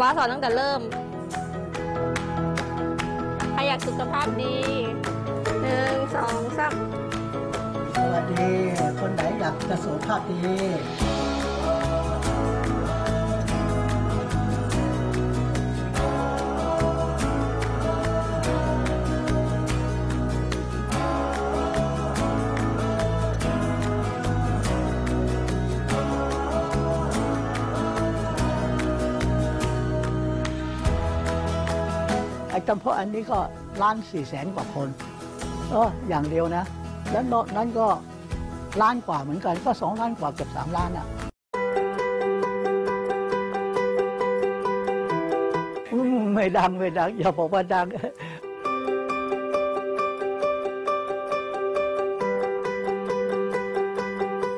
ป๊าสอนตั้งแต่เริ่ม ใครอยากสุขภาพดี หนึ่งสองสามสวัสดี คนไหนอยากจะสุขภาพดี ไอ้จำพาะอันนี้ก็ล้านสี่แสนกว่าคนเอออย่างเดียวนะ แล้วนอกนั้นก็ล้านกว่าเหมือนกันก็สองล้านกว่าเกือบสามล้านอะไม่ดังไม่ดังอย่าบอกว่าดัง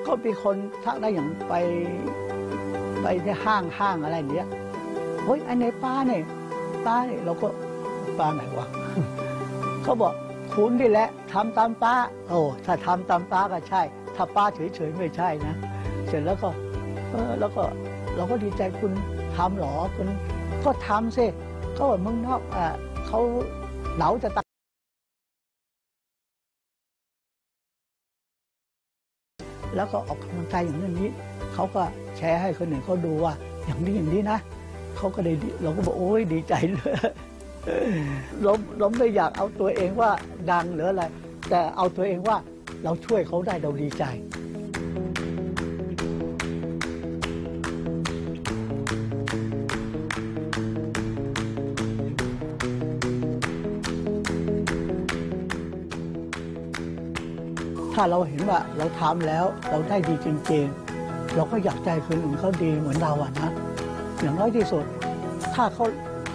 ก็มีคนทักได้อย่างไปไปที่ห้างห้างอะไรเนี้ยเฮ้ยไอ้ในป้าเนี่ยป้าเนี่ยเราก็ ป้าไหนวะเขาบอกคุณนี่แหละทำตามป้า โอ้ถ้าทำตามป้าก็ใช่ ถ้าป้าเฉยๆไม่ใช่นะ เสร็จแล้วก็เออแล้วก็เราก็ดีใจคุณทำหรอคุณก็ทำสิก็ว่าเมืองนอกอะเขาเหนาจะตายแล้วก็ออกกำลังกายอย่างนี้นี้เขาก็แชร์ให้คนอื่นเขาดูว่า อย่างนี้อย่างนี้นะเขาก็เลยดีเราก็บอกโอ้ยดีใจเลย เราเราไม่อยากเอาตัวเองว่าดังหรืออะไร แต่เอาตัวเองว่าเราช่วยเขาได้เราดีใจถ้าเราเห็นว่าเราทำแล้วเราได้ดีจริงๆ เราก็อยากใจคนอื่นเขาดีเหมือนเราอะนะ อย่างน้อยที่สุด ถ้าเขา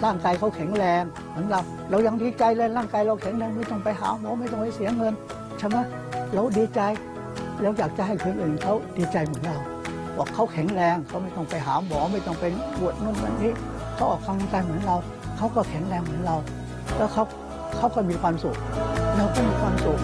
ร่างกายเขาแข็งแรง มือนเราเรายังดีใจเลยร่างกายเราแข็งแรงไม่ต้องไปหาหมอไม่ต้องไปเสียเงินใช่ไหมเราดีใจเราอยากจะให้คนอื่นเขาดีใจเหมือนเราบอกเขาแข็งแรงเขาไม่ต้องไปหาหมอไม่ต้องไปปวดนู่นนั่นนี่เขาออกกำลังกายเหมือนเราเขาก็แข็งแรงเหมือนเรา แล้วเขาเขาก็มีความสุขเราก็มีความสุข